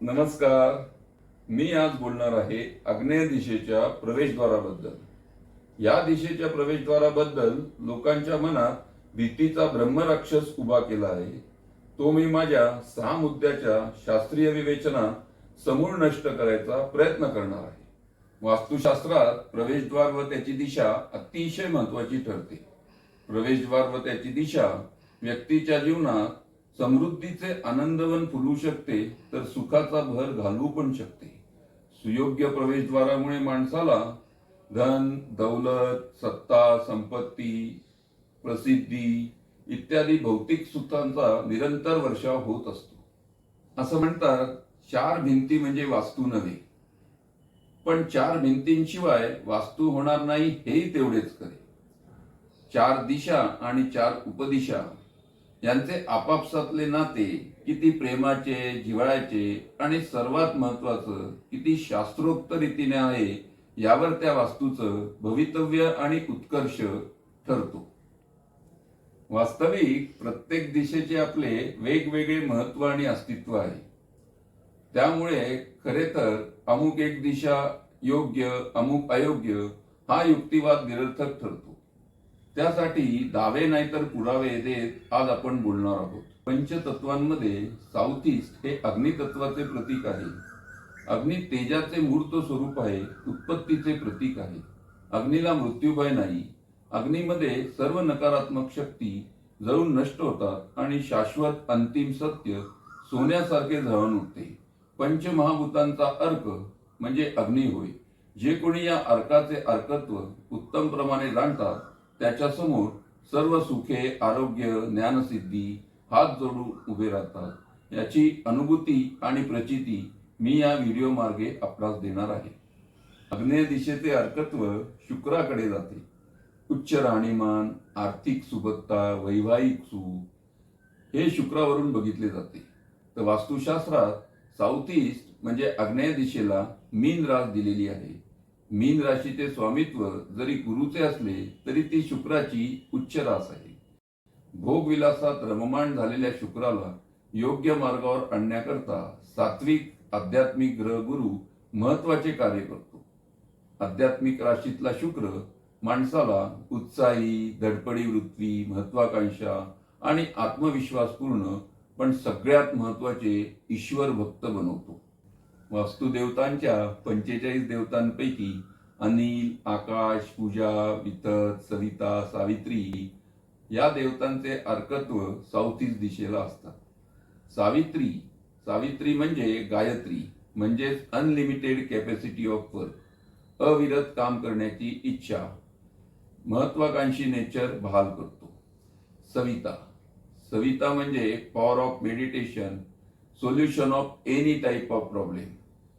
नमस्कार. मी आज बोलणार आहे आग्नेय दिशेच्या प्रवेशद्वाराबद्दल. या दिशेच्या प्रवेशद्वाराबद्दल लोकांच्या मनात भीतीचा ब्रह्मराक्षस उभा केला आहे. तो मी माझ्या सहा मुद्द्याच्या शास्त्रीय विवेचना समूळ नष्ट करायचा प्रयत्न करणार आहे. वास्तुशास्त्रात प्रवेशद्वार व त्याची दिशा अतिशय महत्वाची ठरते. प्रवेशद्वार व त्याची दिशा व्यक्तीच्या जीवनात समृद्धीचे आनंदवन फुलू शकते तर सुखाचा भर घालू पण शकते. सुयोग्य प्रवेशद्वारामुळे माणसाला धन दौलत सत्ता संपत्ती प्रसिद्धी इत्यादी भौतिक सुखांचा निरंतर वर्षाव होत असतो. असं म्हणतात चार भिंती म्हणजे वास्तू नव्हे. पण चार भिंतींशिवाय वास्तू होणार नाही हेही तेवढेच खरे. चार दिशा आणि चार उपदिशा यांचे आपापसातले नाते किती प्रेमाचे जिव्हाळ्याचे आणि सर्वात महत्वाचं किती शास्त्रोक्त रीतीने आहे यावर त्या वास्तूचं भवितव्य आणि उत्कर्ष ठरतो. वास्तविक प्रत्येक दिशेचे आपले वेगवेगळे महत्त्व आणि अस्तित्व आहे. त्यामुळे खरे तर अमुक एक दिशा योग्य अमुक अयोग्य हा युक्तिवाद निरर्थक ठरतो. त्यासाठी दावे नाहीतर पुरावे देत आज आपण बोलणार आहोत. पंचतत्वांमध्ये साऊथ ईस्ट हे अग्नितत्वाचे प्रतीक आहे. अग्नि तेजाचे मूर्त स्वरूप आहे उत्पत्तीचे प्रतीक आहे. अग्नीला मृत्यूभय नाही. अग्नीमध्ये सर्व नकारात्मक शक्ती जळून नष्ट होतात आणि शाश्वत अंतिम सत्य सोन्यासारखे झळून उठते. पंचमहाभूतांचा अर्क म्हणजे अग्नी होय. जे कोणी या अर्काचे अर्कत्व उत्तम प्रमाणे जाणतात त्याच्यासमोर सर्व सुखे आरोग्य ज्ञानसिद्धी हात जोडून उभे राहतात. याची अनुभूती आणि प्रचिती मी या व्हिडिओ मार्गे आपणास देणार आहे. अग्नेय दिशेचे अर्कत्व शुक्राकडे जाते. उच्च राहणीमान आर्थिक सुबत्ता वैवाहिक सुख हे शुक्रावरून बघितले जाते. तर वास्तुशास्त्रात साऊथ ईस्ट म्हणजे आग्नेय दिशेला मीन रास दिलेली आहे. मीन राशीचे स्वामित्व जरी गुरुचे असले तरी ती शुक्राची उच्च रास आहे. भोगविलासात रममाण झालेल्या शुक्राला योग्य मार्गावर आणण्याकरता सात्विक आध्यात्मिक ग्रह गुरु महत्त्वाचे कार्य करतो. आध्यात्मिक राशीतला शुक्र माणसाला उत्साही धडपडी वृत्ती महत्वाकांक्षा आणि आत्मविश्वासपूर्ण पण सगळ्यात महत्त्वाचे ईश्वर भक्त बनवतो. वास्तुदेवतांच्या पंचेचाळीस देवतांपैकी अनिल आकाश पूजा वितत सविता सावित्री या देवतांचे अर्कत्व साऊथ ईस्ट दिशेला असतात. सावित्री सावित्री म्हणजे गायत्री म्हणजेच अनलिमिटेड कॅपॅसिटी ऑफ वर्क अविरत काम करण्याची इच्छा महत्वाकांक्षी नेचर बहाल करतो. सविता सविता म्हणजे power of meditation solution of any type of problem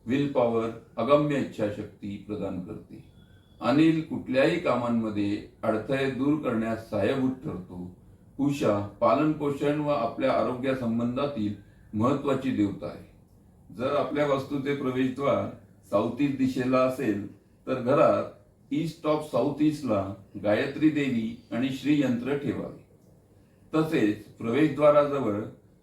willpower अगम्य इच्छाशक्ती प्रदान करते अनिल कुठल्याही कामांमध्ये अडथळे दूर करण्यास सहाय्यभूत ठरतो उषा पालनपोषण व आपल्या आरोग्यासंबंधातील महत्वाची देवता आहे जर आपल्या वास्तूचे प्रवेशद्वार साऊथ ईस्ट दिशेला असेल तर घरात ईस्ट ऑफ साऊथ ईस्टला गायत्री देवी आणि श्री यंत्र ठेवावे तसेच प्रवेशद्वाराजवळ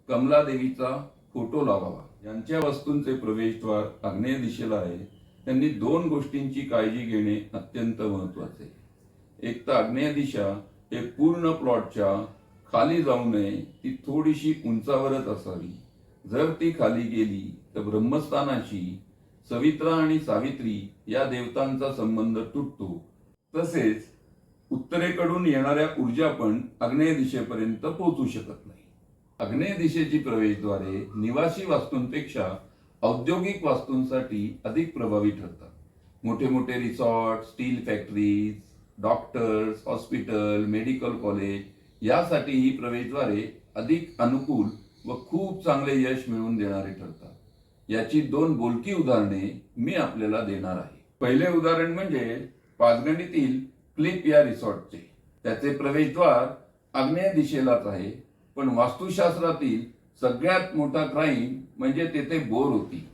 कमला देवीचा फोटो लावावा. यांच्या वस्तूंचे प्रवेशद्वार आग्नेय दिशेला आहे त्यांनी दोन गोष्टींची काळजी घेणे अत्यंत महत्त्वाचे आहे. एक तर आग्नेय दिशा हे पूर्ण प्लॉटच्या खाली जाऊ नये ती थोडीशी उंचावरच असावी. जर ती खाली गेली तर ब्रह्मस्थानाशी सवित्रा आणि सावित्री या देवतांचा संबंध तुटतो. तसेच उत्तरेकडून येणाऱ्या ऊर्जा पण आग्नेय दिशेपर्यंत पोहोचू शकत नाही. आग्नेय दिशेची प्रवेशद्वारे निवासी वास्तूंपेक्षा औद्योगिक वास्तूंसाठी अधिक प्रभावी ठरतात. मोठे मोठे resort steel factories doctors hospital medical college यासाठी ही प्रवेशद्वारे अधिक अनुकूल व खूप चांगले यश मिळवून देणारे ठरतात. याची दोन बोलकी उदाहरणे मी आपल्याला देणार आहे. पहिले उदाहरण म्हणजे पाचगणीतील क्लिप या रिसॉर्टचे. त्याचे प्रवेशद्वार आग्नेय दिशेलाच आहे. पण वास्तुशास्त्रातील सगळ्यात मोठा क्राईम म्हणजे तेथे बोर होती.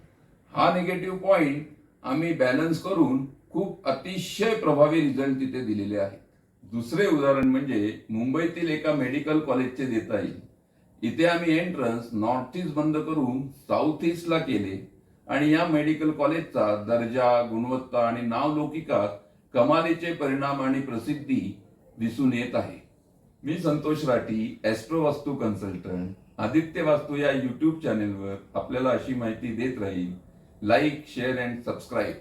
हा निगेटिव्ह पॉइंट आम्ही बॅलन्स करून खूप अतिशय प्रभावी रिझल्ट तिथे दिलेले आहेत. दुसरे उदाहरण म्हणजे मुंबईतील एका मेडिकल कॉलेजचे देता येईल इथे आम्ही एंट्रन्स नॉर्थ ईस्ट बंद करून साऊथ ईस्टला केले आणि या मेडिकल कॉलेजचा दर्जा गुणवत्ता आणि नावलौकिकात कमालीचे परिणाम आणि प्रसिद्धी दिसून येत आहे. मी संतोष राठी ॲस्ट्रो वास्तू कन्सल्टंट आदित्य वास्तू या यूट्यूब चॅनेलवर आपल्याला अशी माहिती देत राहील लाईक शेअर अँड सबस्क्राईब